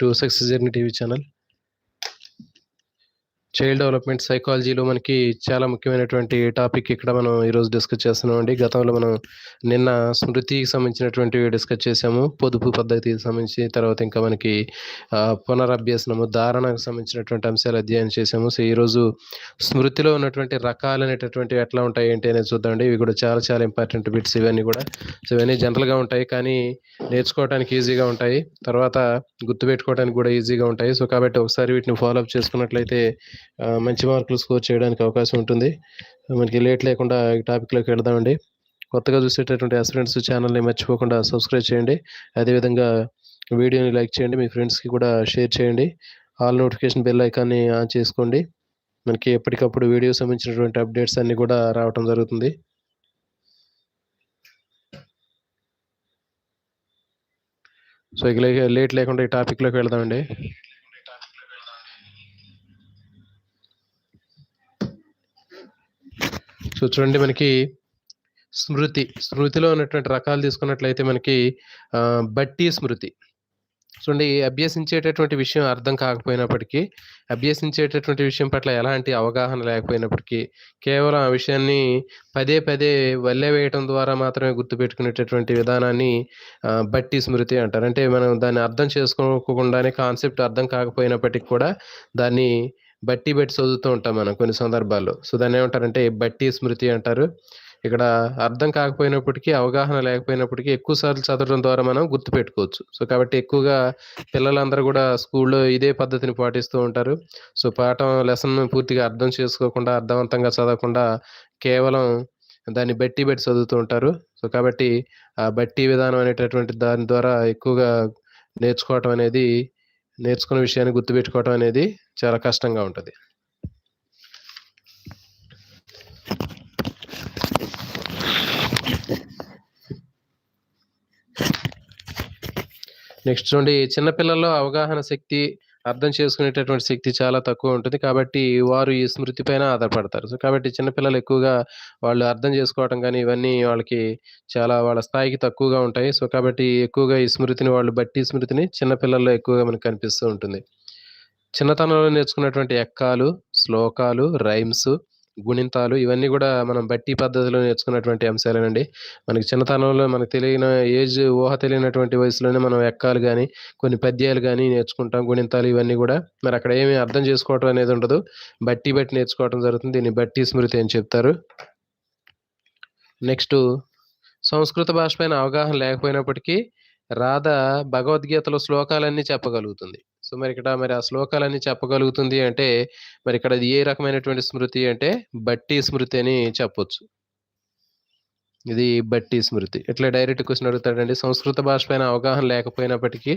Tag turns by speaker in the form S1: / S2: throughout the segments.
S1: To success journey TV channel child development సైకాలజీలో మనకి చాలా ముఖ్యమైనటువంటి టాపిక్ ఇక్కడ మనం ఈరోజు డిస్కస్ చేస్తున్నాం అండి గతంలో మనం నిన్న స్మృతికి సంబంధించినటువంటి డిస్కస్ చేసాము పొదుపు పద్ధతికి సంబంధించి తర్వాత ఇంకా మనకి పునరభ్యసనము ధారణకు సంబంధించినటువంటి అంశాలు అధ్యయనం చేసాము సో ఈరోజు స్మృతిలో ఉన్నటువంటి రకాలు అనేటటువంటివి ఎట్లా ఉంటాయి ఏంటి అనేది చూద్దామండి. ఇవి కూడా చాలా చాలా ఇంపార్టెంట్ బిట్స్ ఇవన్నీ కూడా. సో ఇవన్నీ జనరల్గా ఉంటాయి కానీ నేర్చుకోవడానికి ఈజీగా ఉంటాయి. తర్వాత గుర్తుపెట్టుకోవడానికి కూడా ఈజీగా ఉంటాయి. సో కాబట్టి ఒకసారి వీటిని ఫాలో అప్ చేసుకున్నట్లయితే మంచి మార్కులు స్కోర్ చేయడానికి అవకాశం ఉంటుంది. మనకి లేట్ లేకుండా ఈ టాపిక్లోకి వెళదామండి. కొత్తగా చూసేటటువంటి అస్టూడెంట్స్ ఛానల్ని మర్చిపోకుండా సబ్స్క్రైబ్ చేయండి. అదేవిధంగా వీడియోని లైక్ చేయండి. మీ ఫ్రెండ్స్కి కూడా షేర్ చేయండి. ఆల్ నోటిఫికేషన్ బెల్ ఐకాన్ని ఆన్ చేసుకోండి. మనకి ఎప్పటికప్పుడు వీడియో సంబంధించినటువంటి అప్డేట్స్ అన్నీ కూడా రావటం జరుగుతుంది. సో ఇక లేట్ లేకుండా ఈ టాపిక్లోకి వెళదామండి. సో చూడండి మనకి స్మృతి స్మృతిలో ఉన్నటువంటి రకాలు తీసుకున్నట్లయితే మనకి బట్టి స్మృతి. చూడండి అభ్యసించేటటువంటి విషయం అర్థం కాకపోయినప్పటికీ అభ్యసించేటటువంటి విషయం పట్ల ఎలాంటి అవగాహన లేకపోయినప్పటికీ కేవలం ఆ విషయాన్ని పదే పదే వల్లె వేయటం ద్వారా మాత్రమే గుర్తుపెట్టుకునేటటువంటి విధానాన్ని బట్టి స్మృతి అంటారు. అంటే మనం దాన్ని అర్థం చేసుకోకుండానే కాన్సెప్ట్ అర్థం కాకపోయినప్పటికీ కూడా దాన్ని బట్టి బట్టి చదువుతూ ఉంటాం మనం కొన్ని సందర్భాల్లో. సో దాన్ని ఏమంటారంటే బట్టి స్మృతి అంటారు. ఇక్కడ అర్థం కాకపోయినప్పటికీ అవగాహన లేకపోయినప్పటికీ ఎక్కువ సార్లు చదవడం ద్వారా మనం గుర్తుపెట్టుకోవచ్చు సో కాబట్టి ఎక్కువగా పిల్లలందరూ కూడా స్కూల్లో ఇదే పద్ధతిని పాటిస్తూ ఉంటారు. సో పాఠం లెసన్ పూర్తిగా అర్థం చేసుకోకుండా అర్థవంతంగా చదవకుండా కేవలం దాన్ని బట్టి బట్టి చదువుతూ ఉంటారు. సో కాబట్టి ఆ బట్టి విధానం అనేటటువంటి దాని ద్వారా ఎక్కువగా నేర్చుకోవటం అనేది నేర్చుకున్న విషయాన్ని గుర్తుపెట్టుకోవటం అనేది చాలా కష్టంగా ఉంటుంది. నెక్స్ట్ చూడండి చిన్నపిల్లల్లో అవగాహన శక్తి అర్థం చేసుకునేటటువంటి శక్తి చాలా తక్కువ ఉంటుంది. కాబట్టి వారు ఈ స్మృతి పైన ఆధారపడతారు. సో కాబట్టి చిన్నపిల్లలు ఎక్కువగా వాళ్ళు అర్థం చేసుకోవటం కానీ ఇవన్నీ వాళ్ళకి చాలా వాళ్ళ స్థాయికి తక్కువగా ఉంటాయి. సో కాబట్టి ఎక్కువగా ఈ స్మృతిని వాళ్ళు బట్టి స్మృతిని చిన్నపిల్లల్లో ఎక్కువగా మనకు కనిపిస్తూ ఉంటుంది. చిన్నతనంలో నేర్చుకున్నటువంటి ఎక్కాలు శ్లోకాలు రైమ్స్ గుణింతాలు ఇవన్నీ కూడా మనం బట్టి పద్ధతిలో నేర్చుకున్నటువంటి అంశాలేనండి. మనకి చిన్నతనంలో మనకు తెలియని ఏజ్ ఊహ తెలియనటువంటి వయసులోనే మనం ఎక్కాలు కానీ కొన్ని పద్యాలు కానీ నేర్చుకుంటాం. గుణింతాలు ఇవన్నీ కూడా మరి అక్కడ ఏమి అర్థం చేసుకోవటం అనేది ఉండదు. బట్టి బట్టి నేర్చుకోవటం జరుగుతుంది. దీన్ని బట్టి స్మృతి అని చెప్తారు. నెక్స్ట్ సంస్కృత భాష పైన అవగాహన లేకపోయినప్పటికీ రాధ భగవద్గీతలో శ్లోకాలన్నీ చెప్పగలుగుతుంది. సో మరి ఇక్కడ మరి ఆ శ్లోకాలన్నీ చెప్పగలుగుతుంది అంటే మరి ఇక్కడ అది ఏ రకమైనటువంటి స్మృతి అంటే బట్టి స్మృతి అని చెప్పొచ్చు. ఇది బట్టి స్మృతి. ఇట్లా డైరెక్ట్ క్వశ్చన్ అడుగుతాడండి సంస్కృత భాష పైన అవగాహన లేకపోయినప్పటికీ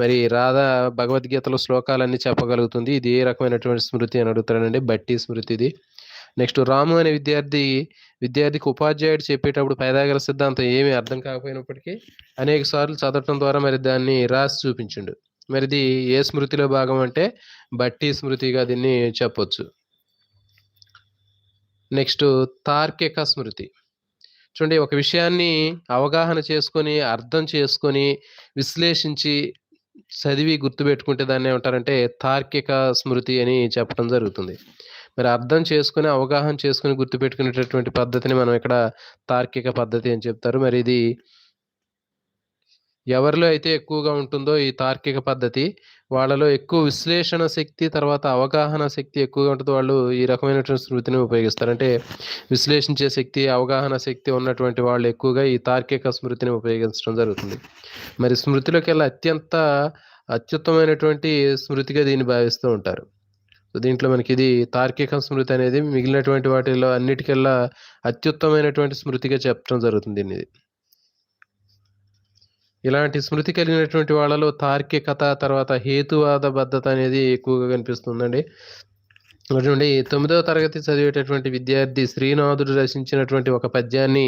S1: మరి రాధ భగవద్గీతలో శ్లోకాలన్నీ చెప్పగలుగుతుంది. ఇది ఏ రకమైనటువంటి స్మృతి అని అడుగుతాడండి బట్టి స్మృతి ఇది. నెక్స్ట్ రాము అనే విద్యార్థి విద్యార్థికి ఉపాధ్యాయుడు చెప్పేటప్పుడు పైదాగల సిద్ధాంతం ఏమీ అర్థం కాకపోయినప్పటికీ అనేక సార్లు చదవటం ద్వారా మరి దాన్ని రాసి చూపించిండు. మరి ఇది ఏ స్మృతిలో భాగం అంటే బట్టి స్మృతిగా దీన్ని చెప్పొచ్చు. నెక్స్ట్ తార్కిక స్మృతి. చూడండి ఒక విషయాన్ని అవగాహన చేసుకొని అర్థం చేసుకొని విశ్లేషించి చదివి గుర్తుపెట్టుకుంటే దాన్ని ఏమంటారంటే తార్కిక స్మృతి అని చెప్పడం జరుగుతుంది. మరి అర్థం చేసుకుని అవగాహన చేసుకుని గుర్తుపెట్టుకునేటటువంటి పద్ధతిని మనం ఇక్కడ తార్కిక పద్ధతి అని చెప్తారు. మరి ఇది ఎవరిలో అయితే ఎక్కువగా ఉంటుందో ఈ తార్కిక పద్ధతి వాళ్ళలో ఎక్కువ విశ్లేషణ శక్తి తర్వాత అవగాహన శక్తి ఎక్కువగా ఉంటుంది వాళ్ళు ఈ రకమైనటువంటి స్మృతిని ఉపయోగిస్తారు. అంటే విశ్లేషించే శక్తి అవగాహన శక్తి ఉన్నటువంటి వాళ్ళు ఎక్కువగా ఈ తార్కిక స్మృతిని ఉపయోగించడం జరుగుతుంది. మరి స్మృతిలోకి వెళ్ళి అత్యంత అత్యుత్తమైనటువంటి స్మృతిగా దీన్ని భావిస్తూ ఉంటారు. సో దీంట్లో మనకి ఇది తార్కిక స్మృతి అనేది మిగిలినటువంటి వాటిలో అన్నిటికల్లా అత్యుత్తమైనటువంటి స్మృతిగా చెప్పడం జరుగుతుంది దీన్ని. ఇలాంటి స్మృతి కలిగినటువంటి వాళ్ళలో తార్కికత తర్వాత హేతువాద బద్ధత అనేది ఎక్కువగా కనిపిస్తుందండి. చూడండి తొమ్మిదవ తరగతి చదివేటటువంటి విద్యార్థి శ్రీనాథుడు రచించినటువంటి ఒక పద్యాన్ని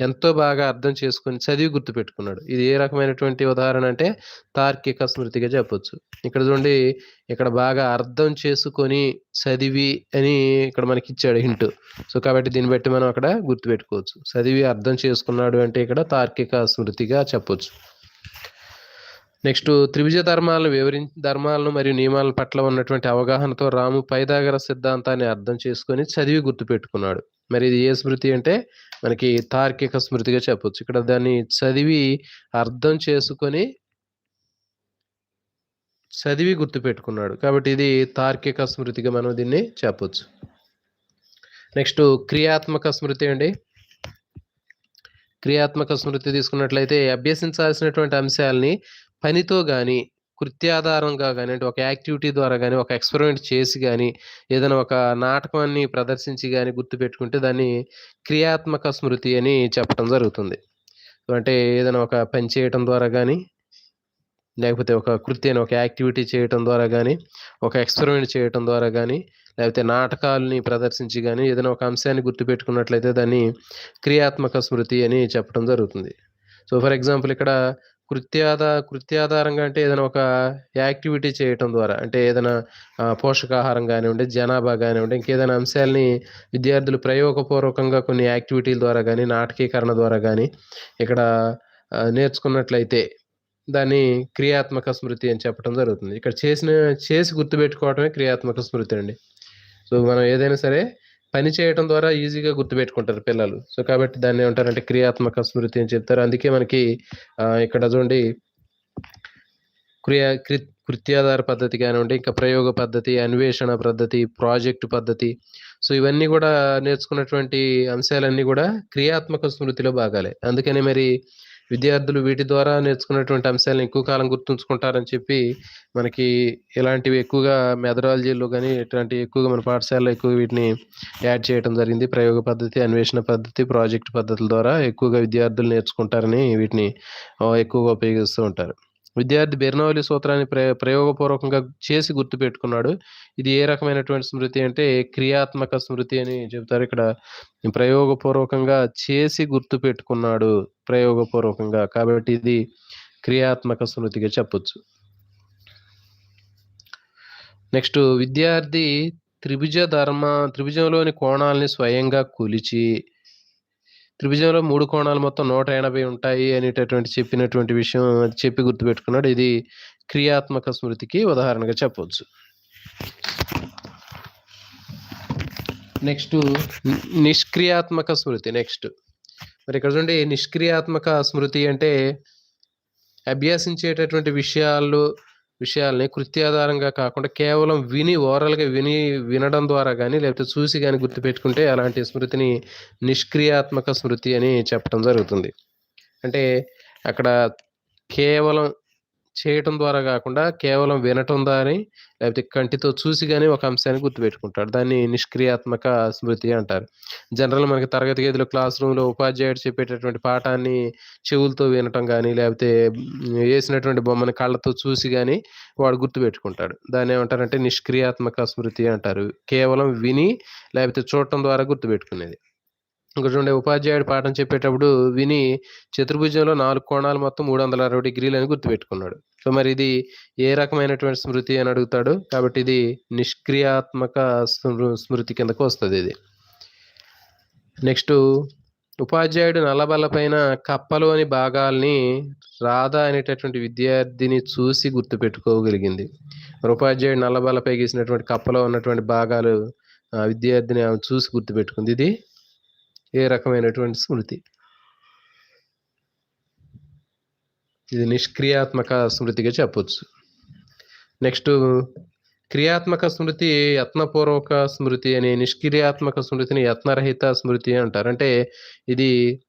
S1: ఎంతో బాగా అర్థం చేసుకొని చదివి గుర్తుపెట్టుకున్నాడు. ఇది ఏ రకమైనటువంటి ఉదాహరణ అంటే తార్కిక స్మృతిగా చెప్పొచ్చు. ఇక్కడ చూడండి ఇక్కడ బాగా అర్థం చేసుకొని చదివి అని ఇక్కడ మనకి ఇచ్చాడు హింట్. సో కాబట్టి దీన్ని బట్టి మనం అక్కడ గుర్తుపెట్టుకోవచ్చు. చదివి అర్థం చేసుకున్నాడు అంటే ఇక్కడ తార్కిక స్మృతిగా చెప్పొచ్చు. నెక్స్ట్ త్రిభుజ ధర్మాలను వివరించి ధర్మాలను మరియు నియమాల పట్ల ఉన్నటువంటి అవగాహనతో రాము పైదాగర సిద్ధాంతాన్ని అర్థం చేసుకొని చదివి గుర్తుపెట్టుకున్నాడు. మరి ఇది ఏ స్మృతి అంటే మనకి తార్కిక స్మృతిగా చెప్పొచ్చు. ఇక్కడ దాన్ని చదివి అర్థం చేసుకొని చదివి గుర్తుపెట్టుకున్నాడు. కాబట్టి ఇది తార్కిక స్మృతిగా మనం దీన్ని చెప్పొచ్చు. నెక్స్ట్ క్రియాత్మక స్మృతి అండి. క్రియాత్మక స్మృతి తీసుకున్నట్లయితే అభ్యసించాల్సినటువంటి అంశాలని పనితో కానీ కృత్యాధారంగా కానీ అంటే ఒక యాక్టివిటీ ద్వారా కానీ ఒక ఎక్స్పెరిమెంట్ చేసి కానీ ఏదైనా ఒక నాటకాన్ని ప్రదర్శించి కానీ గుర్తుపెట్టుకుంటే దాన్ని క్రియాత్మక స్మృతి అని చెప్పడం జరుగుతుంది. అంటే ఏదైనా ఒక పని చేయటం ద్వారా కానీ లేకపోతే ఒక కృత్యాన్ని ఒక యాక్టివిటీ చేయటం ద్వారా కానీ ఒక ఎక్స్పెరిమెంట్ చేయటం ద్వారా కానీ లేకపోతే నాటకాలని ప్రదర్శించి కానీ ఏదైనా ఒక అంశాన్ని గుర్తుపెట్టుకున్నట్లయితే దాన్ని క్రియాత్మక స్మృతి అని చెప్పడం జరుగుతుంది. సో ఫర్ ఎగ్జాంపుల్ ఇక్కడ కృత్యాధ కృత్యాధారంగా అంటే ఏదైనా ఒక యాక్టివిటీ చేయటం ద్వారా అంటే ఏదైనా పోషకాహారం కానివ్వండి జనాభా కానివ్వండి ఇంకేదైనా అంశాలని విద్యార్థులు ప్రయోగపూర్వకంగా కొన్ని యాక్టివిటీల ద్వారా కానీ నాటకీకరణ ద్వారా కానీ ఇక్కడ నేర్చుకున్నట్లయితే దాన్ని క్రియాత్మక స్మృతి అని చెప్పడం జరుగుతుంది. ఇక్కడ చేసిన చేసి గుర్తుపెట్టుకోవటమే క్రియాత్మక స్మృతి అండి. సో మనం ఏదైనా సరే పని చేయటం ద్వారా ఈజీగా గుర్తుపెట్టుకుంటారు పిల్లలు. సో కాబట్టి దాన్ని ఏమంటారంటే క్రియాత్మక స్మృతి అని చెప్తారు. అందుకే మనకి ఇక్కడ చూడండి. క్రియా కృ కృత్యాధార పద్ధతి కానివ్వండి ఇంకా ప్రయోగ పద్ధతి అన్వేషణ పద్ధతి ప్రాజెక్టు పద్ధతి. సో ఇవన్నీ కూడా నేర్చుకున్నటువంటి అంశాలన్నీ కూడా క్రియాత్మక స్మృతిలో భాగాలే. అందుకని మరి విద్యార్థులు వీటి ద్వారా నేర్చుకున్నటువంటి అంశాలను ఎక్కువ కాలం గుర్తుంచుకుంటారని చెప్పి మనకి ఇలాంటివి ఎక్కువగా మెథడాలజీలో కానీ ఇట్లాంటివి ఎక్కువగా మన పాఠశాలలో ఎక్కువ వీటిని యాడ్ చేయడం జరిగింది. ప్రయోగ పద్ధతి అన్వేషణ పద్ధతి ప్రాజెక్ట్ పద్ధతుల ద్వారా ఎక్కువగా విద్యార్థులు నేర్చుకుంటారని వీటిని ఎక్కువగా ఉపయోగిస్తూ ఉంటారు. విద్యార్థి బెర్నౌలి సూత్రాన్ని ప్రయ ప్రయోగపూర్వకంగా చేసి గుర్తుపెట్టుకున్నాడు. ఇది ఏ రకమైనటువంటి స్మృతి అంటే క్రియాత్మక స్మృతి అని చెబుతారు. ఇక్కడ ప్రయోగపూర్వకంగా చేసి గుర్తుపెట్టుకున్నాడు. ప్రయోగపూర్వకంగా కాబట్టి ఇది క్రియాత్మక స్మృతిగా చెప్పొచ్చు. నెక్స్ట్ విద్యార్థి త్రిభుజ ధర్మ త్రిభుజంలోని కోణాలని స్వయంగా కొలిచి త్రిభుజంలో మూడు కోణాలు మొత్తం నూట ఎనభై ఉంటాయి అనేటటువంటి చెప్పినటువంటి విషయం చెప్పి గుర్తుపెట్టుకున్నాడు. ఇది క్రియాత్మక స్మృతికి ఉదాహరణగా చెప్పవచ్చు. నెక్స్ట్ నిష్క్రియాత్మక స్మృతి. నెక్స్ట్. మరి ఇక్కడ చూడండి నిష్క్రియాత్మక స్మృతి అంటే అభ్యసించేటటువంటి విషయాలు విషయాల్ని కృత్యాధారంగా కాకుండా కేవలం విని ఓరల్గా విని వినడం ద్వారా కానీ లేకపోతే చూసి కానీ గుర్తుపెట్టుకుంటే అలాంటి స్మృతిని నిష్క్రియాత్మక స్మృతి అని చెప్పడం జరుగుతుంది. అంటే అక్కడ కేవలం చేయటం ద్వారా కాకుండా కేవలం వినటం దాని లేకపోతే కంటితో చూసి కానీ ఒక అంశాన్ని గుర్తుపెట్టుకుంటాడు. దాన్ని నిష్క్రియాత్మక స్మృతి అంటారు. జనరల్ మనకి తరగతి గదిలో క్లాస్ రూమ్లో ఉపాధ్యాయుడు చెప్పేటటువంటి పాఠాన్ని చెవులతో వినటం కానీ లేకపోతే వేసినటువంటి బొమ్మని కళ్ళతో చూసి కానీ వాడు గుర్తుపెట్టుకుంటాడు. దాన్ని ఏమంటారంటే నిష్క్రియాత్మక స్మృతి అంటారు. కేవలం విని లేకపోతే చూడటం ద్వారా గుర్తుపెట్టుకునేది. చూడండి ఉపాధ్యాయుడు పాఠం చెప్పేటప్పుడు విని చతుర్భుజంలో నాలుగు కోణాలు మొత్తం మూడు వందల అరవై డిగ్రీలు అని గుర్తుపెట్టుకున్నాడు. సో మరి ఇది ఏ రకమైనటువంటి స్మృతి అని అడుగుతాడు? కాబట్టి ఇది నిష్క్రియాత్మక స్మృ- స్మృతి కిందకు వస్తుంది ఇది. నెక్స్ట్ ఉపాధ్యాయుడు నల్లబల్ల పైన కప్పలోని భాగాల్ని రాధ అనేటటువంటి విద్యార్థిని చూసి గుర్తుపెట్టుకోగలిగింది. మరి ఉపాధ్యాయుడు నల్లబల్లపై గీసినటువంటి కప్పలో ఉన్నటువంటి భాగాలు ఆ విద్యార్థిని ఆమె చూసి గుర్తుపెట్టుకుంది. ఇది ఏ రకమైనటువంటి స్మృతి? ఇది నిష్క్రియాత్మక స్మృతిగా చెప్పొచ్చు. నెక్స్ట్ క్రియాత్మక స్మృతి యత్నపూర్వక స్మృతి అని నిష్క్రియాత్మక స్మృతిని యత్నరహిత స్మృతి అంటారు. అంటే ఇది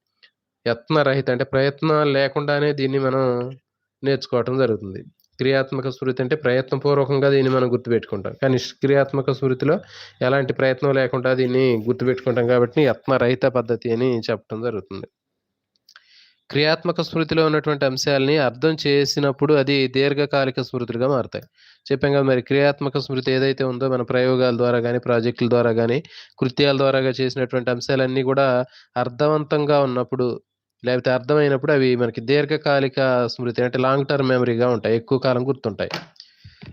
S1: యత్నరహిత అంటే ప్రయత్నం లేకుండానే దీన్ని మనం నేర్చుకోవటం జరుగుతుంది. క్రియాత్మక స్మృతి అంటే ప్రయత్నపూర్వకంగా దీన్ని మనం గుర్తుపెట్టుకుంటాం. కానీ నిష్క్రియాత్మక స్మృతిలో ఎలాంటి ప్రయత్నం లేకుండా దీన్ని గుర్తుపెట్టుకుంటాం కాబట్టి యత్నరహిత పద్ధతి అని చెప్పడం జరుగుతుంది. క్రియాత్మక స్మృతిలో ఉన్నటువంటి అంశాలని అర్థం చేసినప్పుడు అది దీర్ఘకాలిక స్మృతులుగా మారుతాయి. చెప్పాం కదా మరి క్రియాత్మక స్మృతి ఏదైతే ఉందో మన ప్రయోగాల ద్వారా కానీ ప్రాజెక్టుల ద్వారా కానీ కృత్యాల ద్వారా చేసినటువంటి అంశాలన్నీ కూడా అర్థవంతంగా ఉన్నప్పుడు లేకపోతే అర్థమైనప్పుడు అవి మనకి దీర్ఘకాలిక స్మృతి అంటే లాంగ్ టర్మ్ మెమరీగా ఉంటాయి ఎక్కువ కాలం గుర్తుంటాయి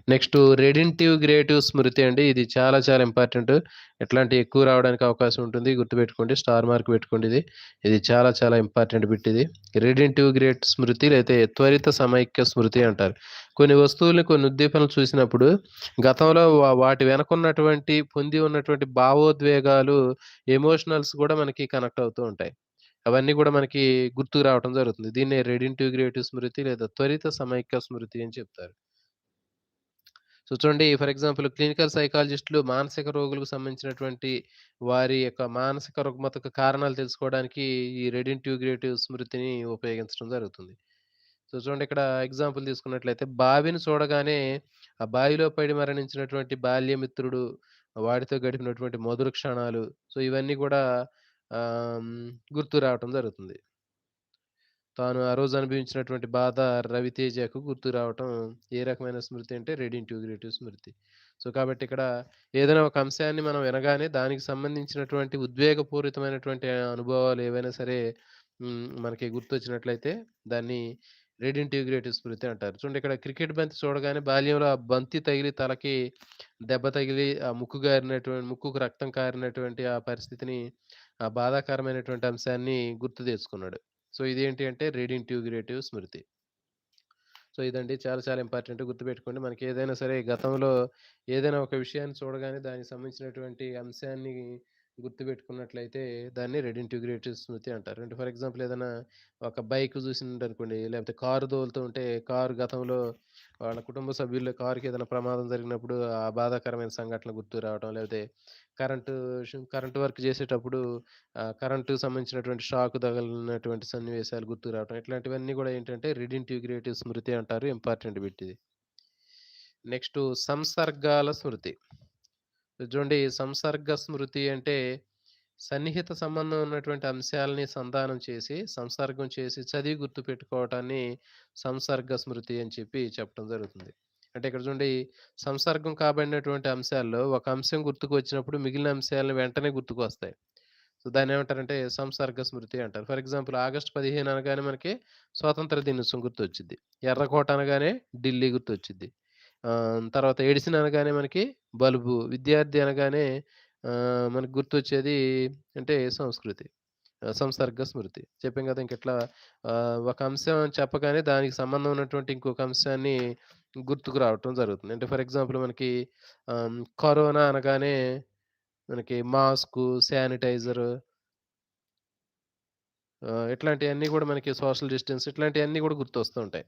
S1: నెక్స్ట్ రెడింటివ్ గ్రేటివ్ స్మృతి అండి. ఇది చాలా చాలా ఇంపార్టెంట్. ఎట్లాంటి ఎక్కువ రావడానికి అవకాశం ఉంటుంది. గుర్తుపెట్టుకోండి. స్టార్ మార్క్ పెట్టుకోండి ఇది. ఇది చాలా చాలా ఇంపార్టెంట్ బిట్ ఇది. రెడింటివ్ గ్రేట్ స్మృతి లేతే త్వరిత సమైక్య స్మృతి అంటారు. కొన్ని వస్తువుల్ని, కొన్ని ఉద్దీపనలు చూసినప్పుడు గతంలో వా వాటి వెనకున్నటువంటి పొంది ఉన్నటువంటి భావోద్వేగాలు, ఎమోషనల్స్ కూడా మనకి కనెక్ట్ అవుతూ ఉంటాయి. అవన్నీ కూడా మనకి గుర్తుకు రావడం జరుగుతుంది. దీన్ని రెడింటివ్ గ్రేటివ్ స్మృతి లేదా త్వరిత సమైక్య స్మృతి అని చెప్తారు. సో చూడండి ఫర్ ఎగ్జాంపుల్ క్లినికల్ సైకాలజిస్టులు మానసిక రోగులకు సంబంధించినటువంటి వారి యొక్క మానసిక రుగ్మతకు కారణాలు తెలుసుకోవడానికి ఈ రెడింటివ్ గ్రేటివ్ స్మృతిని ఉపయోగించడం జరుగుతుంది. సో చూడండి ఇక్కడ ఎగ్జాంపుల్ తీసుకున్నట్లయితే బావిని చూడగానే ఆ బావిలో పడి మరణించినటువంటి బాల్యమిత్రుడు, వాడితో గడిపినటువంటి మధుర క్షణాలు సో ఇవన్నీ కూడా గుర్తు రావటం జరుగుతుంది. తాను ఆ రోజు అనుభవించినటువంటి బాధ రవితేజకు గుర్తు రావటం ఏ రకమైన స్మృతి అంటే రెడింటివ్ గ్రేటివ్ స్మృతి. సో కాబట్టి ఇక్కడ ఏదైనా ఒక అంశాన్ని మనం వినగానే దానికి సంబంధించినటువంటి ఉద్వేగపూరితమైనటువంటి అనుభవాలు ఏవైనా సరే మనకి గుర్తొచ్చినట్లయితే దాన్ని రెడ్ గ్రేటివ్ స్మృతి అంటారు. చూడండి ఇక్కడ క్రికెట్ బంతి చూడగానే బాల్యంలో ఆ బంతి తగిలి తలకి దెబ్బ తగిలి ఆ ముక్కు గారినటువంటి ముక్కుకు రక్తం కారినటువంటి ఆ పరిస్థితిని ఆ బాధాకరమైనటువంటి అంశాన్ని గుర్తు తెచ్చుకున్నాడు. సో ఇదేంటి అంటే రీడింగ్ గ్రేటివ్ స్మృతి. సో ఇదండి చాలా చాలా ఇంపార్టెంట్ గుర్తుపెట్టుకోండి. మనకి ఏదైనా సరే గతంలో ఏదైనా ఒక విషయాన్ని చూడగానే దానికి సంబంధించినటువంటి అంశాన్ని గుర్తుపెట్టుకున్నట్లయితే దాన్ని రెడ్ గ్రేటివ్ స్మృతి అంటారు. అంటే ఫర్ ఎగ్జాంపుల్ ఏదైనా ఒక బైక్ చూసిందనుకోండి లేకపోతే కారు తోలుతూ ఉంటే కారు గతంలో వాళ్ళ కుటుంబ సభ్యుల్లో కారుకి ఏదైనా ప్రమాదం జరిగినప్పుడు ఆ బాధాకరమైన సంఘటనలు గుర్తు రావడం లేకపోతే కరెంటు కరెంటు వర్క్ చేసేటప్పుడు కరెంటు సంబంధించినటువంటి షాక్ తగిలినటువంటి సన్నివేశాలు గుర్తు రావటం ఇట్లాంటివన్నీ కూడా ఏంటంటే రెడ్ గ్రేటివ్ స్మృతి అంటారు. ఇంపార్టెంట్ బిట్ ఇది. సంసర్గాల స్మృతి. చూడండి సంసర్గ స్మృతి అంటే సన్నిహిత సంబంధం ఉన్నటువంటి అంశాలని సంధానం చేసి, సంసర్గం చేసి చదివి గుర్తు పెట్టుకోవటాన్ని సంసర్గ స్మృతి అని చెప్పి చెప్పడం జరుగుతుంది. అంటే ఇక్కడ చూడండి సంసర్గం కాబడినటువంటి అంశాల్లో ఒక అంశం గుర్తుకు వచ్చినప్పుడు మిగిలిన అంశాలను వెంటనే గుర్తుకొస్తాయి. సో దాన్నేమంటారంటే సంసర్గ స్మృతి అంటారు. ఫర్ ఎగ్జాంపుల్ ఆగస్ట్ 15 అనగానే మనకి స్వాతంత్ర దినోత్సవం గుర్తొచ్చిద్ది. ఎర్రకోట అనగానే ఢిల్లీ గుర్తొచ్చిద్ది. తర్వాత ఎడిసిన్ అనగానే మనకి బల్బు, విద్యార్థి అనగానే మనకు గుర్తొచ్చేది అంటే సంస్కృతి. సంసర్గ స్మృతి. చెప్పాం కదా! ఇంకెట్లా ఒక అంశం చెప్పగానే దానికి సంబంధం ఉన్నటువంటి ఇంకొక అంశాన్ని గుర్తుకు రావటం జరుగుతుంది. అంటే ఫర్ ఎగ్జాంపుల్ మనకి కరోనా అనగానే మనకి మాస్కు, శానిటైజరు ఇట్లాంటివన్నీ కూడా మనకి సోషల్ డిస్టెన్స్ ఇట్లాంటివన్నీ కూడా గుర్తొస్తూ ఉంటాయి.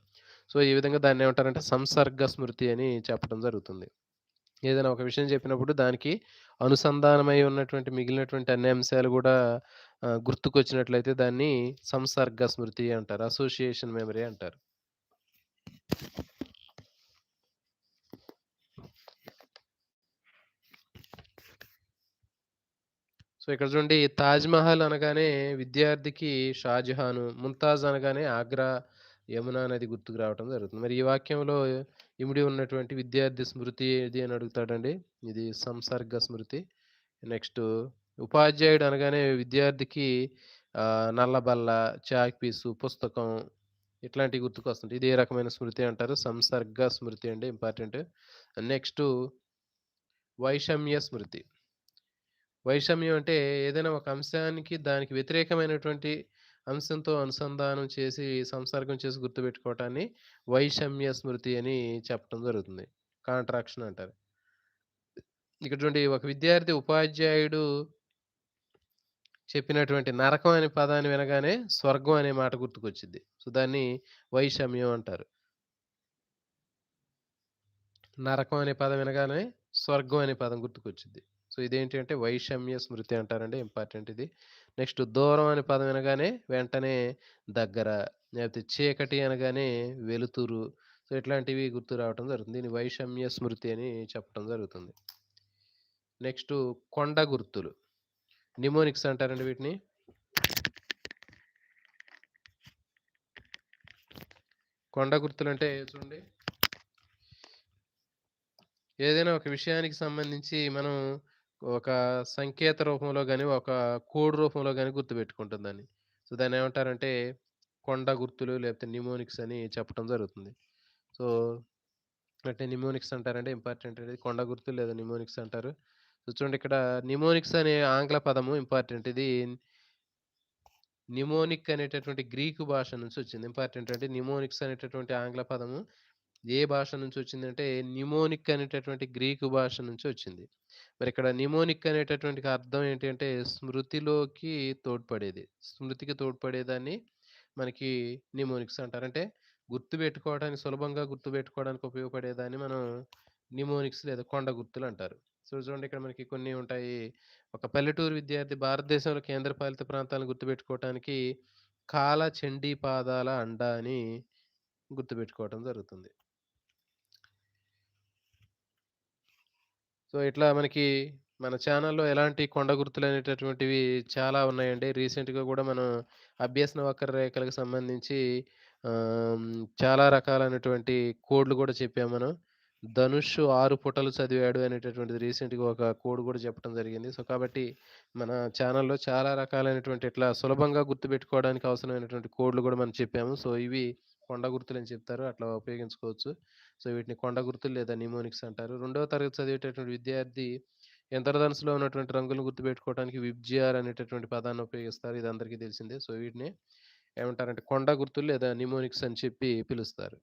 S1: సో ఈ విధంగా దాన్నేమంటారంటే సంసర్గ స్మృతి అని చెప్పడం జరుగుతుంది. ఏదైనా ఒక విషయం చెప్పినప్పుడు దానికి అనుసంధానమై ఉన్నటువంటి మిగిలినటువంటి అన్ని అంశాలు కూడా గుర్తుకొచ్చినట్లయితే దాన్ని సంసర్గ స్మృతి అంటారు. అసోసియేషన్ మెమరీ అంటారు. సో ఇక్కడ చూడండి 'తాజ్‌మహల్' అనగానే విద్యార్థికి 'షాజహాను', 'ముంతాజ్' అనగానే 'ఆగ్రా', 'యమునా' నది గుర్తుకు రావటం జరుగుతుంది. మరి ఈ వాక్యంలో ఇమిడి ఉన్నటువంటి విద్యార్థి స్మృతి ఏది అని అడుగుతాడండి. ఇది సంసర్గ స్మృతి. నెక్స్ట్ ఉపాధ్యాయుడు అనగానే విద్యార్థికి నల్లబల్ల, చాక్ పీసు, పుస్తకం ఇట్లాంటివి గుర్తుకొస్తుంటాయి. ఇది ఏ రకమైన స్మృతి అంటారు? సంసర్గ స్మృతి అండి ఇంపార్టెంట్. నెక్స్ట్ వైషమ్య స్మృతి. వైషమ్యం అంటే ఏదైనా ఒక అంశానికి దానికి వ్యతిరేకమైనటువంటి అంశంతో అనుసంధానం చేసి, సంసర్గం చేసి గుర్తుపెట్టుకోవటాన్ని వైషమ్య స్మృతి అని చెప్పటం జరుగుతుంది. కాంట్రాక్షన్ అంటారు. ఇక్కడ ఒక విద్యార్థి ఉపాధ్యాయుడు చెప్పినటువంటి నరకం అనే పదాన్ని వినగానే స్వర్గం అనే మాట గుర్తుకొచ్చిద్ది. సో దాన్ని వైషమ్యం అంటారు. నరకం అనే పదం వినగానే స్వర్గం అనే పదం గుర్తుకొచ్చిద్ది. సో ఇదేంటి అంటే వైషమ్య స్మృతి అంటారండి. ఇంపార్టెంట్ ఇది. నెక్స్ట్ దూరం అనే పదం వినగానే వెంటనే దగ్గర, లేకపోతే చీకటి అనగానే వెలుతురు. సో ఇట్లాంటివి గుర్తు రావటం జరుగుతుంది. దీని వైషమ్య స్మృతి అని చెప్పడం జరుగుతుంది. నెక్స్ట్ కొండ గుర్తులు. నిమోనిక్స్ అంటారండి వీటిని. కొండ గుర్తులు అంటే చూడండి ఏదైనా ఒక విషయానికి సంబంధించి మనం ఒక సంకేత రూపంలో గాని, ఒక కోడ్ రూపంలో గాని గుర్తుపెట్టుకుంటాం దాన్ని. సో దాన్నేమంటారంటే కొండ గుర్తులు లేకపోతే నిమోనిక్స్ అని చెప్పటం జరుగుతుంది. సో అంటే నిమోనిక్స్ అంటారంటే ఇంపార్టెంట్ ఇది కొండ గుర్తు లేదా నిమోనిక్స్ అంటారు. సో, చూడండి ఇక్కడ నిమోనిక్స్ అనే ఆంగ్ల పదము ఇంపార్టెంట్. ఇది నిమోనిక్ అనేటటువంటి గ్రీకు భాష నుంచి వచ్చింది. ఇంపార్టెంట్ అంటే నిమోనిక్స్ అనేటటువంటి ఆంగ్ల పదము ఏ భాష నుంచి వచ్చిందంటే నిమోనిక్ అనేటటువంటి గ్రీకు భాష నుంచి వచ్చింది. మరి ఇక్కడ నిమోనిక్ అనేటటువంటి అర్థం ఏంటంటే స్మృతిలోకి తోడ్పడేది. స్మృతికి తోడ్పడేదాన్ని మనకి నిమోనిక్స్ అంటారు. అంటే గుర్తుపెట్టుకోవడానికి సులభంగా గుర్తుపెట్టుకోవడానికి ఉపయోగపడేదాన్ని మనం నిమోనిక్స్ లేదా కొండ గుర్తులు అంటారు. సో, చూడండి ఇక్కడ మనకి కొన్ని ఉంటాయి. ఒక పల్లెటూరు విద్యార్థి భారతదేశంలో కేంద్రపాలిత ప్రాంతాలను గుర్తుపెట్టుకోవటానికి కాల చండీ పాదాల అండ అని గుర్తుపెట్టుకోవటం జరుగుతుంది. సో, ఇట్లా మనకి మన ఛానల్లో ఎలాంటి కొండ గుర్తులు అనేటటువంటివి చాలా ఉన్నాయండి. రీసెంట్‌గా కూడా మనం అభ్యసన వక్ర రేఖలకు సంబంధించి చాలా రకాలైనటువంటి కోడ్‌లు కూడా చెప్పాం మనం. ధనుష్ ఆరు పుటలు చదివాడు అనేటటువంటిది రీసెంట్‌గా ఒక కోడ్ కూడా చెప్పడం జరిగింది. సో, కాబట్టి మన ఛానల్లో చాలా రకాలైనటువంటి ఇట్లా సులభంగా గుర్తుపెట్టుకోవడానికి అవసరమైనటువంటి కోడ్‌లు కూడా మనం చెప్పాము. సో, ఇవి కొండ గుర్తులు అని చెప్తారు. అట్లా ఉపయోగించుకోవచ్చు. సో, వీటిని కొండ గుర్తులు లేదా నిమోనిక్స్ అంటారు. రెండవ తరగతి చదివేటటువంటి విద్యార్థి ఇంద్రధనుస్సులో ఉన్నటువంటి రంగులను గుర్తుపెట్టుకోవడానికి విబ్జిఆర్ అనేటటువంటి పదాన్ని ఉపయోగిస్తారు. ఇది అందరికీ తెలిసిందే. సో, వీటిని ఏమంటారంటే కొండ గుర్తులు లేదా నిమోనిక్స్ అని చెప్పి పిలుస్తారు.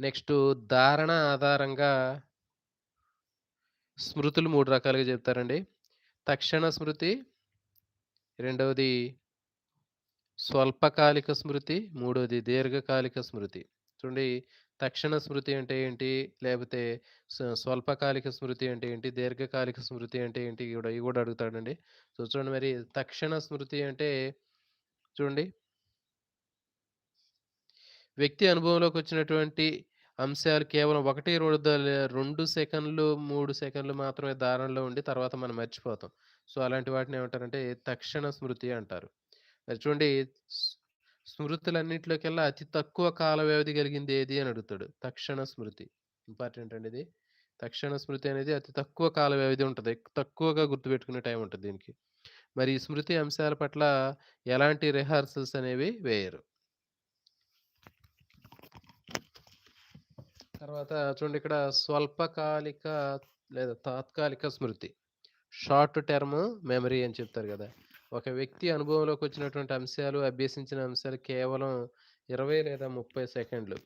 S1: నెక్స్ట్ ధారణ ఆధారంగా స్మృతులు మూడు రకాలుగా చెప్తారండి. తక్షణ స్మృతి, రెండవది స్వల్పకాలిక స్మృతి, మూడవది దీర్ఘకాలిక స్మృతి. చూడండి తక్షణ స్మృతి అంటే ఏంటి? లేకపోతే స్వల్పకాలిక స్మృతి అంటే ఏంటి? దీర్ఘకాలిక స్మృతి అంటే ఏంటి? కూడా ఇవి కూడా అడుగుతాడండి. సో, చూడండి మరి తక్షణ స్మృతి అంటే చూడండి వ్యక్తి అనుభవంలోకి వచ్చినటువంటి అంశాలు కేవలం 1, 2 దల 2 సెకన్లు, 3 సెకన్లు మాత్రమే ధారణలో ఉండి తర్వాత మనం మర్చిపోతాం. సో, అలాంటి వాటిని ఏమంటారంటే తక్షణ స్మృతి అంటారు. మరి చూడండి స్మృతులన్నింటిలోకెల్లా అతి తక్కువ కాల వ్యవధి కలిగింది ఏది అని అడుగుతాడు. తక్షణ స్మృతి. ఇంపార్టెంట్ అండి ఇది. తక్షణ స్మృతి అనేది అతి తక్కువ కాల వ్యవధి ఉంటుంది తక్కువగా గుర్తుపెట్టుకునే టైం ఉంటుంది దీనికి. మరి ఈ స్మృతి అంశాల పట్ల ఎలాంటి రిహార్సల్స్ అనేవి వేయరు. తర్వాత చూడండి ఇక్కడ స్వల్పకాలిక లేదా తాత్కాలిక స్మృతి. షార్ట్ టర్మ్ మెమరీ అని చెప్తారు కదా ఒక వ్యక్తి అనుభవంలోకి వచ్చినటువంటి అంశాలు, అభ్యసించిన అంశాలు కేవలం 20 లేదా 30 సెకండ్లు.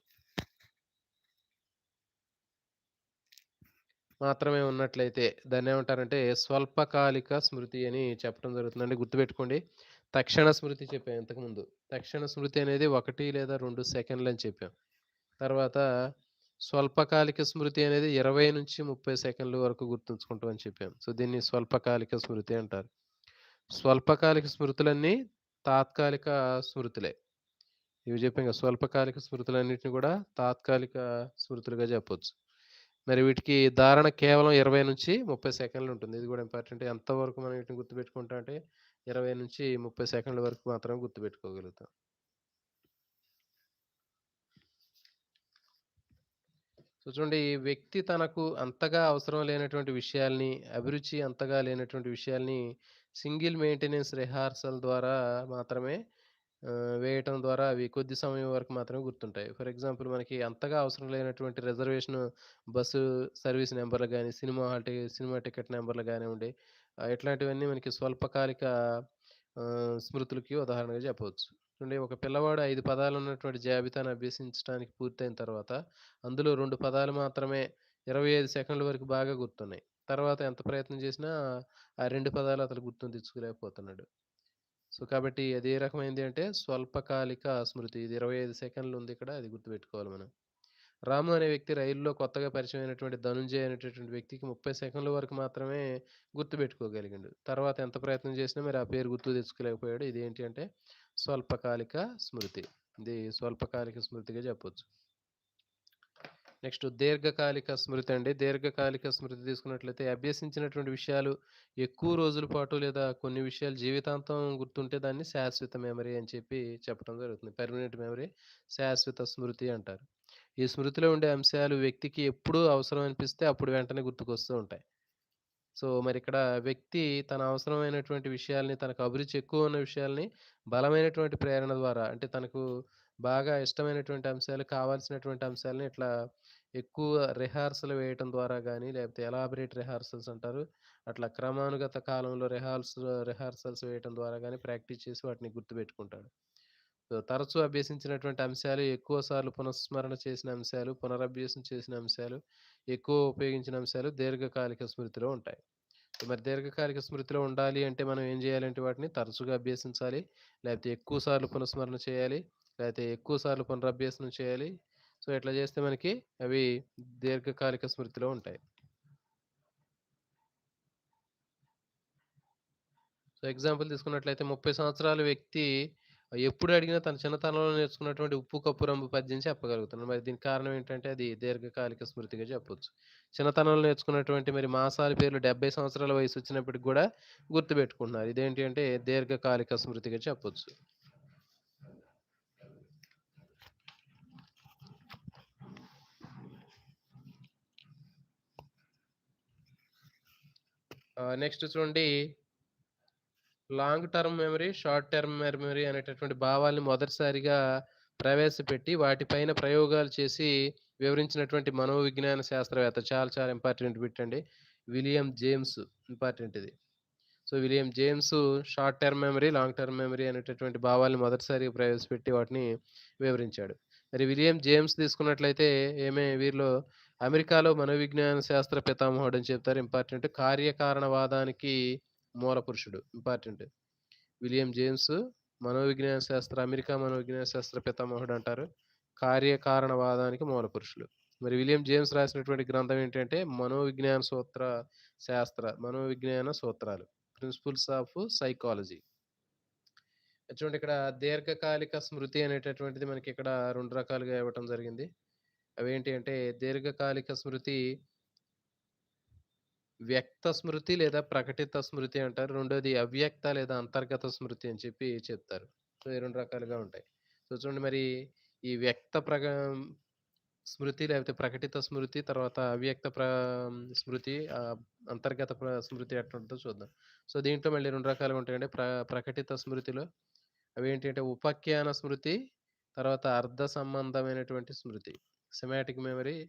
S1: మాత్రమే ఉన్నట్లయితే దాన్ని ఏమంటారంటే స్వల్పకాలిక స్మృతి అని చెప్పడం జరుగుతుందండి. గుర్తుపెట్టుకోండి. తక్షణ స్మృతి చెప్పాం ఇంతకుముందు. తక్షణ స్మృతి అనేది ఒకటి లేదా రెండు సెకండ్లు అని చెప్పాం. తర్వాత స్వల్పకాలిక స్మృతి అనేది ఇరవై నుంచి ముప్పై సెకండ్ల వరకు గుర్తుంచుకుంటామని చెప్పాం. సో, దీన్ని స్వల్పకాలిక స్మృతి అంటారు. స్వల్పకాలిక స్మృతులన్నీ తాత్కాలిక స్మృతులే. ఇవి చెప్పాం కదా! స్వల్పకాలిక స్మృతులన్నింటినీ కూడా తాత్కాలిక స్మృతులుగా చెప్పొచ్చు. మరి వీటికి ధారణ కేవలం ఇరవై నుంచి ముప్పై సెకండ్లు ఉంటుంది. ఇది కూడా ఇంపార్టెంట్. ఎంతవరకు మనం వీటిని గుర్తుపెట్టుకుంటాం అంటే ఇరవై నుంచి ముప్పై సెకండ్ల వరకు మాత్రమే గుర్తుపెట్టుకోగలుగుతాం. సో, చూడండి ఈ వ్యక్తి తనకు అంతగా అవసరం లేనటువంటి విషయాల్ని, అభిరుచి అంతగా లేనటువంటి విషయాల్ని సింగిల్ మెయింటెనెన్స్ రిహార్సల్ ద్వారా మాత్రమే వేయటం ద్వారా అవి కొద్ది సమయం వరకు మాత్రమే గుర్తుంటాయి. ఫర్ ఎగ్జాంపుల్ మనకి అంతగా అవసరం లేనటువంటి రిజర్వేషన్ బస్సు సర్వీస్ నెంబర్లు కానీ సినిమా హాల్ సినిమా టికెట్ నెంబర్లు గానివ్వండి, ఆహ్, ఇట్లాంటివన్నీ మనకి స్వల్పకాలిక స్మృతులకి ఉదాహరణగా చెప్పవచ్చు. చూడండి ఒక పిల్లవాడు ఐదు పదాలు ఉన్నటువంటి జాబితాను అభ్యసించడానికి పూర్తయిన తర్వాత, అందులో రెండు పదాలు మాత్రమే ఇరవై ఐదు సెకండ్ల వరకు బాగా గుర్తున్నాయి. తర్వాత ఎంత ప్రయత్నం చేసినా ఆ రెండు పదాలు అతను గుర్తు తెచ్చుకోలేకపోతున్నాడు. సో, కాబట్టి అది ఏ రకమైనది అంటే స్వల్పకాలిక స్మృతి. ఇది ఇరవై ఐదు సెకండ్లు ఉంది ఇక్కడ. అది గుర్తుపెట్టుకోవాలి మనం. రాము అనే వ్యక్తి రైల్లో కొత్తగా పరిచయమైనటువంటి ధనుంజయ్ అనేటటువంటి వ్యక్తికి ముప్పై సెకండ్ల వరకు మాత్రమే గుర్తుపెట్టుకోగలిగాడు తర్వాత ఎంత ప్రయత్నం చేసినా మరి ఆ పేరు గుర్తు తెచ్చుకోలేకపోయాడు. ఇదేంటి అంటే స్వల్పకాలిక స్మృతి. ఇది స్వల్పకాలిక స్మృతిగా చెప్పొచ్చు. నెక్స్ట్ దీర్ఘకాలిక స్మృతి అండి. దీర్ఘకాలిక స్మృతి తీసుకున్నట్లయితే అభ్యసించినటువంటి విషయాలు ఎక్కువ రోజుల పాటు లేదా కొన్ని విషయాలు జీవితాంతం గుర్తుంటే దాన్ని శాశ్వత మెమరీ అని చెప్పి చెప్పడం జరుగుతుంది. పర్మనెంట్ మెమరీ, శాశ్వత స్మృతి అంటారు. ఈ స్మృతిలో ఉండే అంశాలు వ్యక్తికి ఎప్పుడూ అవసరం అనిపిస్తే అప్పుడు వెంటనే గుర్తుకొస్తూ ఉంటాయి. సో, మరి ఇక్కడ వ్యక్తి తన అవసరమైనటువంటి విషయాల్ని, తనకు అభిరుచి ఎక్కువ ఉన్న విషయాల్ని బలమైనటువంటి ప్రేరణ ద్వారా అంటే తనకు బాగా ఇష్టమైనటువంటి అంశాలు, కావాల్సినటువంటి అంశాలని ఇట్లా ఎక్కువ రిహార్సల్ వేయటం ద్వారా కానీ లేకపోతే ఎలాబరేట్ రిహార్సల్స్ అంటారు. అట్లా క్రమానుగత కాలంలో రిహార్స్ రిహార్సల్స్ వేయటం ద్వారా కానీ ప్రాక్టీస్ చేసి వాటిని గుర్తుపెట్టుకుంటాడు. తరచూ అభ్యసించినటువంటి అంశాలు, ఎక్కువ సార్లు పునఃస్మరణ చేసిన అంశాలు, పునరభ్యాసం చేసిన అంశాలు, ఎక్కువ ఉపయోగించిన అంశాలు దీర్ఘకాలిక స్మృతిలో ఉంటాయి. మరి దీర్ఘకాలిక స్మృతిలో ఉండాలి అంటే మనం ఏం చేయాలంటే వాటిని తరచుగా అభ్యసించాలి. లేకపోతే ఎక్కువ సార్లు పునఃస్మరణ చేయాలి. లేకపోతే ఎక్కువ సార్లు పునరభ్యసనం చేయాలి. సో, ఇట్లా చేస్తే మనకి అవి దీర్ఘకాలిక స్మృతిలో ఉంటాయి. సో, ఎగ్జాంపుల్ తీసుకున్నట్లయితే 30 సంవత్సరాల వ్యక్తి ఎప్పుడు అడిగినా తన చిన్నతనంలో నేర్చుకున్నటువంటి 'ఉప్పు కప్పు రంబు' పద్యం చెప్పగలుగుతున్నాడు. మరి దీనికి కారణం ఏంటంటే అది దీర్ఘకాలిక స్మృతిగా చెప్పొచ్చు. చిన్నతనంలో నేర్చుకున్నటువంటి మరి మాసాల పేర్లు 70 సంవత్సరాల వయసు వచ్చినప్పటికి కూడా గుర్తుపెట్టుకుంటున్నారు. ఇదేంటి అంటే దీర్ఘకాలిక స్మృతిగా చెప్పొచ్చు. నెక్స్ట్ చూడండి long term memory, short term memory అనేటటువంటి భావాల్ని మొదటిసారిగా ప్రవేశపెట్టి వాటిపైన ప్రయోగాలు చేసి వివరించినటువంటి మనోవిజ్ఞాన శాస్త్రవేత్త చాలా చాలా ఇంపార్టెంట్ పెట్టండి విలియం జేమ్స్ ఇంపార్టెంట్ ఇది. So, William James short term memory, long term memory అనేటటువంటి భావాల్ని మొదటిసారిగా ప్రవేశపెట్టి వాటిని వివరించాడు. మరి విలియం జేమ్స్ తీసుకున్నట్లయితే ఏమే వీరిలో అమెరికాలో మనోవిజ్ఞాన శాస్త్ర పితామహుడు అని చెప్తారు. ఇంపార్టెంట్. కార్యకారణవాదానికి మూల పురుషుడు ఇంపార్టెంట్. విలియం జేమ్స్ మనోవిజ్ఞాన శాస్త్ర అమెరికా మనోవిజ్ఞాన శాస్త్ర పితామహుడు అంటారు. కార్యకారణవాదానికి మూల పురుషుడు మరి విలియం జేమ్స్ రాసినటువంటి గ్రంథం ఏంటంటే మనోవిజ్ఞాన సూత్ర శాస్త్ర మనోవిజ్ఞాన సూత్రాలు. Principles of psychology. చూడండి ఇక్కడ దీర్ఘకాలిక స్మృతి అనేటటువంటిది మనకి ఇక్కడ రెండు రకాలుగా ఇవ్వటం జరిగింది. అవేంటి అంటే దీర్ఘకాలిక స్మృతి వ్యక్త స్మృతి లేదా ప్రకటిత స్మృతి అంటారు. రెండోది అవ్యక్త లేదా అంతర్గత స్మృతి అని చెప్పి చెప్తారు. సో, ఈ రెండు రకాలుగా ఉంటాయి. సో, చూడండి మరి ఈ వ్యక్త ప్రగ స్మృతి లేకపోతే ప్రకటిత స్మృతి, తర్వాత అవ్యక్త ప్ర స్మృతి, అంతర్గత ప్ర స్మృతి ఎట్లుంటుందో చూద్దాం. సో, దీంట్లో మళ్ళీ రెండు రకాలుగా ఉంటాయండి. ప్ర ప్రకటిత స్మృతిలో అవేంటి అంటే ఉపఖ్యాన స్మృతి, తర్వాత అర్థ సంబంధమైనటువంటి స్మృతి. Semantic memory,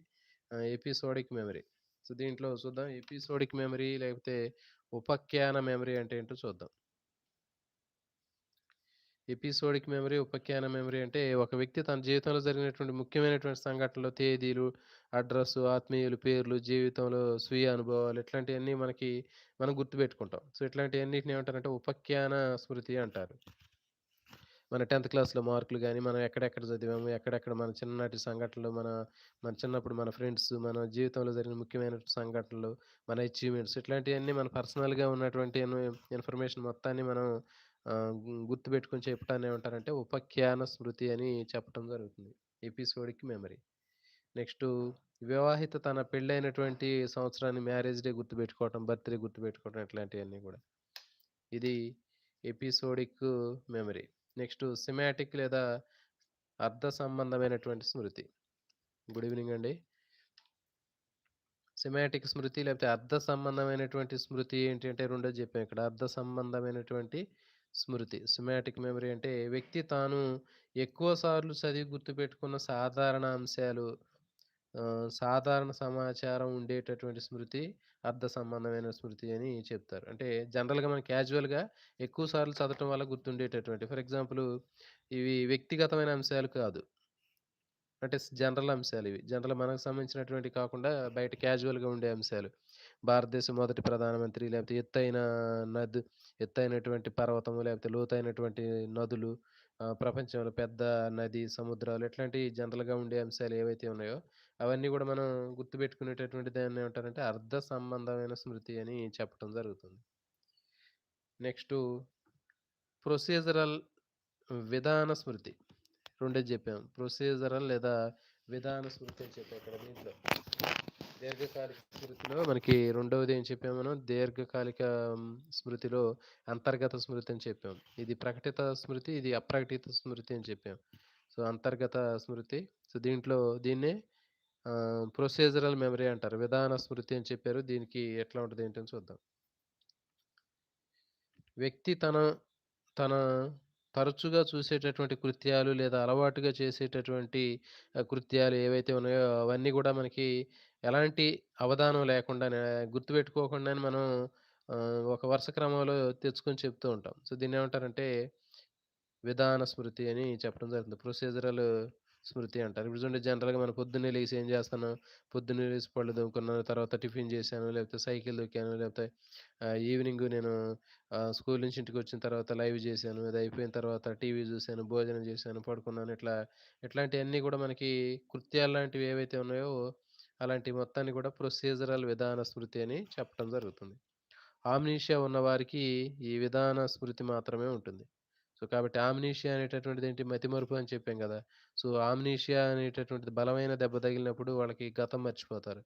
S1: episodic memory. So, దీంట్లో చూద్దాం. ఎపిసోడిక్ మెమరీ లేకపోతే ఉపఖ్యాన మెమరీ అంటే ఏంటో చూద్దాం. ఎపిసోడిక్ మెమరీ, ఉపఖ్యాన మెమరీ అంటే ఒక వ్యక్తి తన జీవితంలో జరిగినటువంటి ముఖ్యమైనటువంటి సంఘటనలు, తేదీలు, అడ్రస్సు, ఆత్మీయులు, పేర్లు, జీవితంలో స్వీయ అనుభవాలు ఇట్లాంటివన్నీ మనకి మనం గుర్తుపెట్టుకుంటాం. సో, ఇట్లాంటివన్నిటిని ఏమంటారంటే ఉపఖ్యాన స్మృతి అంటారు. మన 10థ్ క్లాస్‌లో మార్కులు కానీ మనం ఎక్కడెక్కడ చదివాము, ఎక్కడెక్కడ మన చిన్ననాటి సంఘటనలు, మన మన చిన్నప్పుడు మన ఫ్రెండ్స్, మన జీవితంలో జరిగిన ముఖ్యమైన సంఘటనలు, మన అచీవ్‌మెంట్స్ ఇట్లాంటివన్నీ మన పర్సనల్‌గా ఉన్నటువంటి ఇన్ఫర్మేషన్ మొత్తాన్ని మనం గుర్తుపెట్టుకుని గు గుర్తుపెట్టుకొని ఏమంటారంటే ఉపఖ్యాన స్మృతి అని చెప్పటం జరుగుతుంది. Episodic memory. నెక్స్ట్ వివాహిత తన పెళ్ళైనటువంటి సంవత్సరాన్ని మ్యారేజ్ డే గుర్తుపెట్టుకోవటం, బర్త్‌డే గుర్తుపెట్టుకోవటం ఇట్లాంటివన్నీ కూడా ఇది ఎపిసోడిక్ మెమరీ. నెక్స్ట్ సిమాటిక్ లేదా అర్థ సంబంధమైనటువంటి స్మృతి. గుడ్ ఈవెనింగ్ అండి. సిమాటిక్ స్మృతి లేకపోతే అర్థ సంబంధమైనటువంటి స్మృతి ఏంటి అంటే రెండో చెప్పాం ఇక్కడ. అర్థ సంబంధమైనటువంటి స్మృతి. సిమాటిక్ మెమరీ అంటే వ్యక్తి తాను ఎక్కువ సార్లు చదివి గుర్తుపెట్టుకున్న సాధారణ అంశాలు, సాధారణ సమాచారం ఉండేటటువంటి స్మృతి అర్థ సంబంధమైన స్మృతి అని చెప్తారు. అంటే జనరల్‌గా మనం క్యాజువల్‌గా ఎక్కువ సార్లు చదవటం వల్ల గుర్తుండేటటువంటి ఫర్ ఎగ్జాంపుల్ ఇవి వ్యక్తిగతమైన అంశాలు కాదు. అంటే జనరల్ అంశాలు ఇవి జనరల్ మనకు సంబంధించినటువంటి కాకుండా బయట క్యాజువల్‌గా ఉండే అంశాలు. భారతదేశం మొదటి ప్రధానమంత్రి లేకపోతే ఎత్తైన నది ఎత్తైనటువంటి పర్వతము లేకపోతే లోతైనటువంటి నదులు, ప్రపంచంలో పెద్ద నది, సముద్రాలు ఇట్లాంటి జనరల్‌గా ఉండే అంశాలు ఏవైతే ఉన్నాయో అవన్నీ కూడా మనం గుర్తుపెట్టుకునేటటువంటి దాన్ని ఏమంటారంటే అర్థ సంబంధమైన స్మృతి అని చెప్పటం జరుగుతుంది. నెక్స్ట్ ప్రొసీజరల్ విధాన స్మృతి. రెండేది చెప్పాం. ప్రొసీజరల్ లేదా విధాన స్మృతి అని చెప్పాం ఇక్కడ దీంట్లో. దీర్ఘకాలిక స్మృతిలో మనకి రెండవది ఏం చెప్పాము మనం దీర్ఘకాలిక స్మృతిలో అంతర్గత స్మృతి అని చెప్పాం. ఇది ప్రకటిత స్మృతి, ఇది అప్రకటిత స్మృతి అని చెప్పాం. సో, అంతర్గత స్మృతి. సో, దీంట్లో దీన్నే ప్రొసీజరల్ మెమరీ అంటారు. విధాన స్మృతి అని చెప్పారు. దీనికి ఎట్లా ఉంటుంది ఏంటని చూద్దాం. వ్యక్తి తన తన తరచుగా చూసేటటువంటి కృత్యాలు లేదా అలవాటుగా చేసేటటువంటి కృత్యాలు ఏవైతే ఉన్నాయో అవన్నీ కూడా మనకి ఎలాంటి అవధానం లేకుండానే గుర్తుపెట్టుకోకుండానే మనం ఆహ్, ఒక వరుస క్రమంలో తెచ్చుకొని చెప్తూ ఉంటాం. సో, దీన్నేమంటారంటే విధాన స్మృతి అని చెప్పడం జరుగుతుంది. ప్రొసీజరల్ స్మృతి అంటారు. ఇప్పుడు చూడండి జనరల్‌గా మనం పొద్దున్నే లేసి ఏం చేస్తాను, పొద్దున్నే లేసి పళ్ళు తోముకున్నాను, తర్వాత టిఫిన్ చేశాను, లేకపోతే సైకిల్ తొక్కాను, లేకపోతే ఆహ్, ఈవినింగ్ నేను ఆహ్, స్కూల్ నుంచి ఇంటికొచ్చిన తర్వాత లైవ్ చేశాను. అది అయిపోయిన తర్వాత టీవీ చూశాను, భోజనం చేశాను, పడుకున్నాను. ఇట్లా ఇట్లాంటియన్నీ కూడా మనకి కృత్యాలు లాంటివి ఏవైతే ఉన్నాయో, అలాంటి మొత్తాన్ని కూడా ప్రొసీజరల్ విధాన స్మృతి అని చెప్పడం జరుగుతుంది. ఆమ్నీషియా ఉన్నవారికి ఈ విధాన స్మృతి మాత్రమే ఉంటుంది. సో, కాబట్టి ఆమ్నీషియా అనేటటువంటిది ఏంటి మతిమరుపు అని చెప్పాం కదా సో, ఆమ్నీషియా అనేటటువంటిది బలమైన దెబ్బ తగిలినప్పుడు వాళ్ళకి గతం మర్చిపోతారు.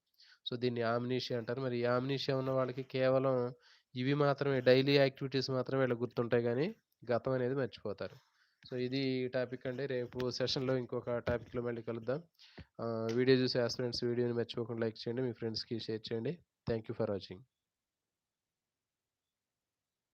S1: సో, దీన్ని ఆమ్నీషియా అంటారు. మరి ఈ ఆమ్నీషియా ఉన్న వాళ్ళకి కేవలం ఇవి మాత్రమే డైలీ యాక్టివిటీస్ మాత్రమే వీళ్ళకి గుర్తుంటాయి కానీ గతం అనేది మర్చిపోతారు. సో, ఇది టాపిక్ అండి. రేపు సెషన్‌లో ఇంకొక టాపిక్‌లో మళ్ళీ కలుద్దాం. ఆహ్, వీడియో చూసే ఆస్పిరెంట్స్ వీడియోని మర్చిపోకుండా లైక్ చేయండి. మీ ఫ్రెండ్స్‌కి షేర్ చేయండి. Thank you for watching.